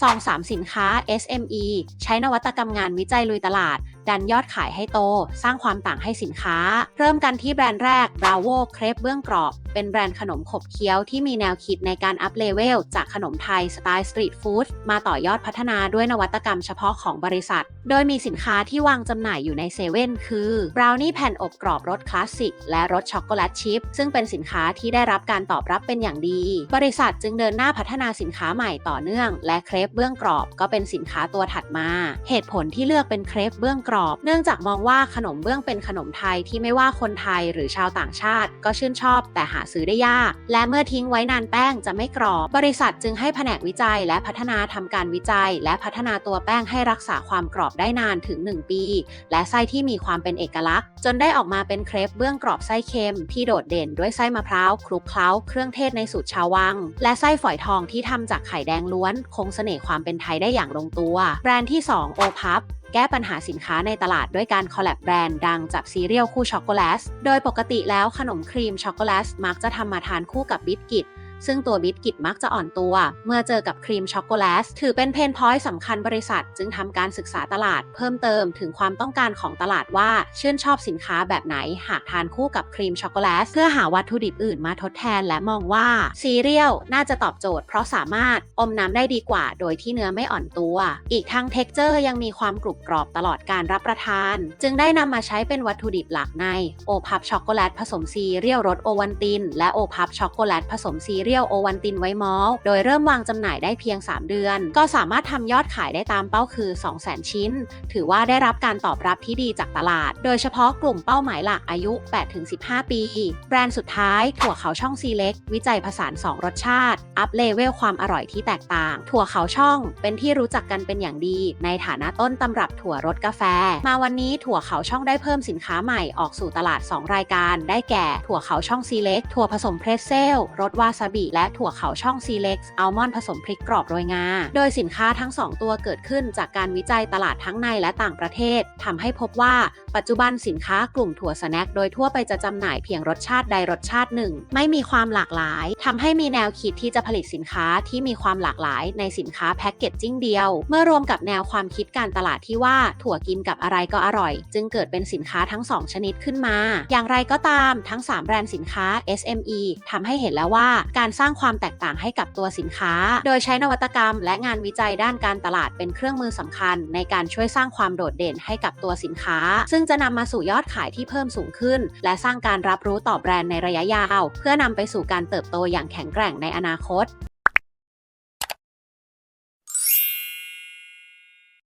ซอง3สินค้า SME ใช้นวัตกรรมงานวิจัยลุยตลาด ดันยอดขายให้โต สร้างความต่างให้สินค้า เริ่มกันที่แบรนด์แรก Bravo เครปเบื้องกรอบ เป็นแบรนด์ขนมขบเคี้ยวที่มีแนวคิดในการอัพเลเวลจากขนมไทยสไตล์สตรีทฟู้ดมาต่อยอดพัฒนาด้วยนวัตกรรมเฉพาะของบริษัท โดยมีสินค้าที่วางจำหน่ายอยู่ในเซเว่นคือบราวนี่แผ่นอบกรอบรสคลาสสิกและรสช็อกโกแลตชิพซึ่งเป็นสินค้าที่ได้รับการตอบรับเป็นอย่างดี บริษัทจึงเดินหน้าพัฒนาสินค้าใหม่ต่อเนื่อง และเครปเบื้องกรอบก็เป็นสินค้าตัวถัดมา เหตุผลที่เลือกเป็นเครปเบื้องกรอบเนื่องจากมองว่าขนมเบื้องเป็นขนมไทยที่ไม่ว่าคนไทยหรือชาวต่างชาติ ก็ชื่นชอบ แต่หาซื้อได้ยาก และเมื่อทิ้งไว้นานแป้งจะไม่กรอบ บริษัทจึงให้แผนกวิจัย และพัฒนาทำการวิจัย และพัฒนาตัวแป้งให้รักษาความกรอบได้นานถึง 1 ปี และไส้ที่มีความเป็นเอกลักษณ์ จนได้ออกมาเป็นเครปเบื้องกรอบไส้เค็ม ที่โดดเด่นด้วยไส้มะพร้าวคลุกเคล้าเครื่องเทศในสูตรชาววัง และไส้ฝอยทองที่ทำจากไข่แดงล้วน คงเสน่ห์ความเป็นไทยได้อย่างลงตัว แบรนด์ที่ 2 โอพับ แก้ปัญหาสินค้าในตลาดด้วยการคอลแลบแบรนด์ดังจับซีเรียลคู่ช็อกโกแลต โดยปกติแล้วขนมครีมช็อกโกแลตมักจะทำมาทานคู่กับบิสกิต ซึ่งตัวบิสกิตมักจะอ่อนตัว เมื่อเจอกับครีมช็อกโกแลตถือเป็นเพนพอยต์สำคัญบริษัท จึงทำการศึกษาตลาดเพิ่มเติมถึงความต้องการของตลาดว่าชื่นชอบสินค้าแบบไหน หากทานคู่กับครีมช็อกโกแลตเพื่อหาวัตถุดิบอื่นมาทดแทน และมองว่าซีเรียลน่าจะตอบโจทย์ เพราะสามารถอมน้ำได้ดีกว่า โดยที่เนื้อไม่อ่อนตัว อีกทั้งเท็กเจอร์ยังมีความกรุบกรอบตลอดการรับประทาน จึงได้นำมาใช้เป็นวัตถุดิบหลักในโอพับช็อกโกแลตผสมซีเรียลรสโอวันติน และโอพับช็อกโกแลตผสมซีเรียลโอวันตินไว้มอลโดยเริ่มวางจำหน่ายได้เพียง 3 เดือน ก็สามารถทำยอดขายได้ตามเป้าคือ 200,000 ชิ้น ถือว่าได้รับการตอบรับที่ดีจากตลาด โดยเฉพาะกลุ่มเป้าหมายหลักอายุ 8-15 ปี แบรนด์สุดท้ายถั่วเขาช่องซีเล็กวิจัยผสาน 2 รสชาติ อัพเลเวลความอร่อยที่แตกต่าง ถั่วเขาช่องเป็นที่รู้จักกันเป็นอย่างดี ในฐานะต้นตำรับถั่วรสกาแฟ มาวันนี้ถั่วเขาช่องได้เพิ่มสินค้าใหม่ออกสู่ตลาด 2 รายการ ได้แก่ถั่วเขาช่องซีเล็กถั่วผสมเพรสเซลรสวาซาบิและถั่วเขาช่องซีเล็กอัลมอนด์ผสมพริกกรอบโรยงา โดยสินค้าทั้ง 2 ตัวเกิดขึ้นจากการวิจัยตลาดทั้งในและต่างประเทศทำให้พบว่าปัจจุบันสินค้ากลุ่มถั่วสแน็คโดยทั่วไปจะจำหน่ายเพียงรสชาติใดรสชาติหนึ่ง ไม่มีความหลากหลายทำให้มีแนวคิดที่จะผลิตสินค้าที่มีความหลากหลายในสินค้าแพ็กเกจจิ้งเดียว เมื่อรวมกับแนวความคิดการตลาดที่ว่าถั่วกินกับอะไรก็อร่อย จึงเกิดเป็นสินค้าทั้ง 2 ชนิดขึ้นมา อย่างไรก็ตามทั้ง 3 แบรนด์สินค้า SME ทำให้เห็นแล้วว่าการสร้างความแตกต่างให้กับตัวสินค้า โดยใช้นวัตกรรม และงานวิจัยด้านการตลาดเป็นเครื่องมือสำคัญ ในการช่วยสร้างความโดดเด่นให้กับตัวสินค้า ซึ่งจะนำมาสู่ยอดขายที่เพิ่มสูงขึ้น และสร้างการรับรู้ต่อแบรนด์ในระยะยาว เพื่อนำไปสู่การเติบโตอย่างแข็งแกร่งในอนาคต